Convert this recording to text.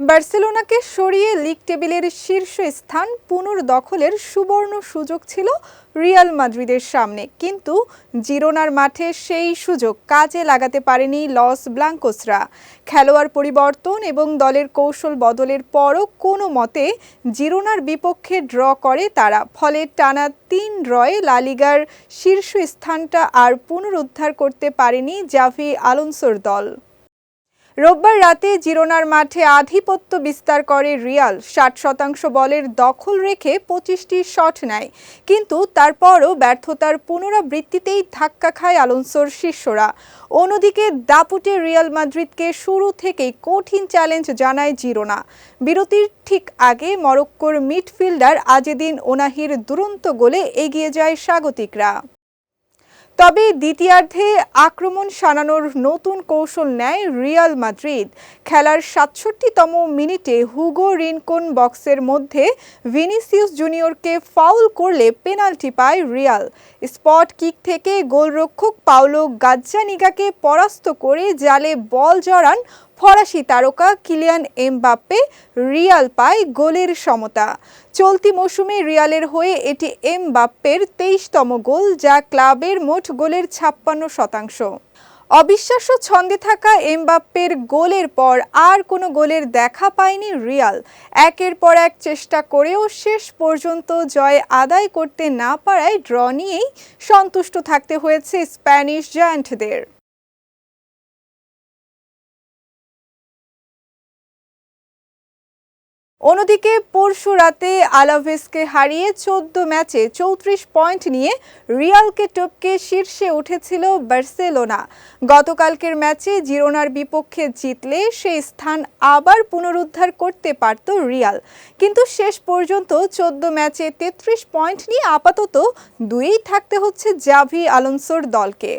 বার্সেলোনাকে সরিয়ে লিগ টেবিলের শীর্ষ স্থান পুনর্দখলের সুবর্ণ সুযোগ ছিল রিয়াল মাদ্রিদের সামনে। কিন্তু জিরোনার মাঠে সেই সুযোগ কাজে লাগাতে পারেনি লস ব্লাঙ্কোসরা। খেলোয়াড় পরিবর্তন এবং দলের কৌশল বদলের পরও কোনো মতে জিরোনার বিপক্ষে ড্র করে তারা। ফলে টানা তিন ড্রয়ে লালিগার শীর্ষ স্থানটা আর পুনরুদ্ধার করতে পারেনি জাভি আলোনসোর দল। রোববার রাতে জিরোনার মাঠে আধিপত্য বিস্তার করে রিয়াল। ষাট শতাংশ বলের দখল রেখে পঁচিশটি শট নেয়। কিন্তু তারপরও ব্যর্থতার পুনরাবৃত্তিতেই ধাক্কা খায় আলোনসোর শিষ্যরা অন্যদিকে দাপুটে রিয়াল মাদ্রিদকে শুরু থেকেই কঠিন চ্যালেঞ্জ জানায় জিরোনা। বিরতির ঠিক আগে মরক্কোর মিডফিল্ডার আজেদিন ওনাহির দুরন্ত গোলে এগিয়ে যায় স্বাগতিকরা। তবে দ্বিতীয়ার্ধে আক্রমণ সানানোর নতুন কৌশল নেয় রিয়াল মাদ্রিদ। খেলার সাতষট্টিতম মিনিটে হুগো রিনকোন বক্সের মধ্যে ভিনিসিউস জুনিয়রকে ফাউল করলে পেনাল্টি পায় রিয়াল। স্পট কিক থেকে গোলরক্ষক পাওলো গাজ্জানিগাকে পরাস্ত করে জালে বল জড়ান ফরাসি তারকা কিলিয়ান এমবাপ্পে রিয়াল পায় গোলের সমতা। চলতি মৌসুমে রিয়ালের হয়ে এটি এমবাপ্পের তেইশতম গোল, যা ক্লাবের মোট গোলের ছাপ্পান্ন শতাংশ। অবিশ্বাস্য ছন্দে থাকা এমবাপ্পের গোলের পর আর কোনো গোলের দেখা পায়নি রিয়াল। একের পর এক চেষ্টা করেও শেষ পর্যন্ত জয় আদায় করতে না পারায় ড্র নিয়েই সন্তুষ্ট থাকতে হয়েছে স্প্যানিশ জায়ান্টদের। অন্যদিকে পরশু রাতে আলাভেসকে হারিয়ে চোদ্দ ম্যাচে চৌত্রিশ পয়েন্ট নিয়ে রিয়ালকে টপকে শীর্ষে উঠেছিল বার্সেলোনা। গতকালকের ম্যাচে জিরোনার বিপক্ষে জিতলে সেই স্থান আবার পুনরুদ্ধার করতে পারত রিয়াল। কিন্তু শেষ পর্যন্ত চোদ্দ ম্যাচে তেত্রিশ পয়েন্ট নিয়ে আপাতত দুইই থাকতে হচ্ছে জাভি আলোনসোর দলকে।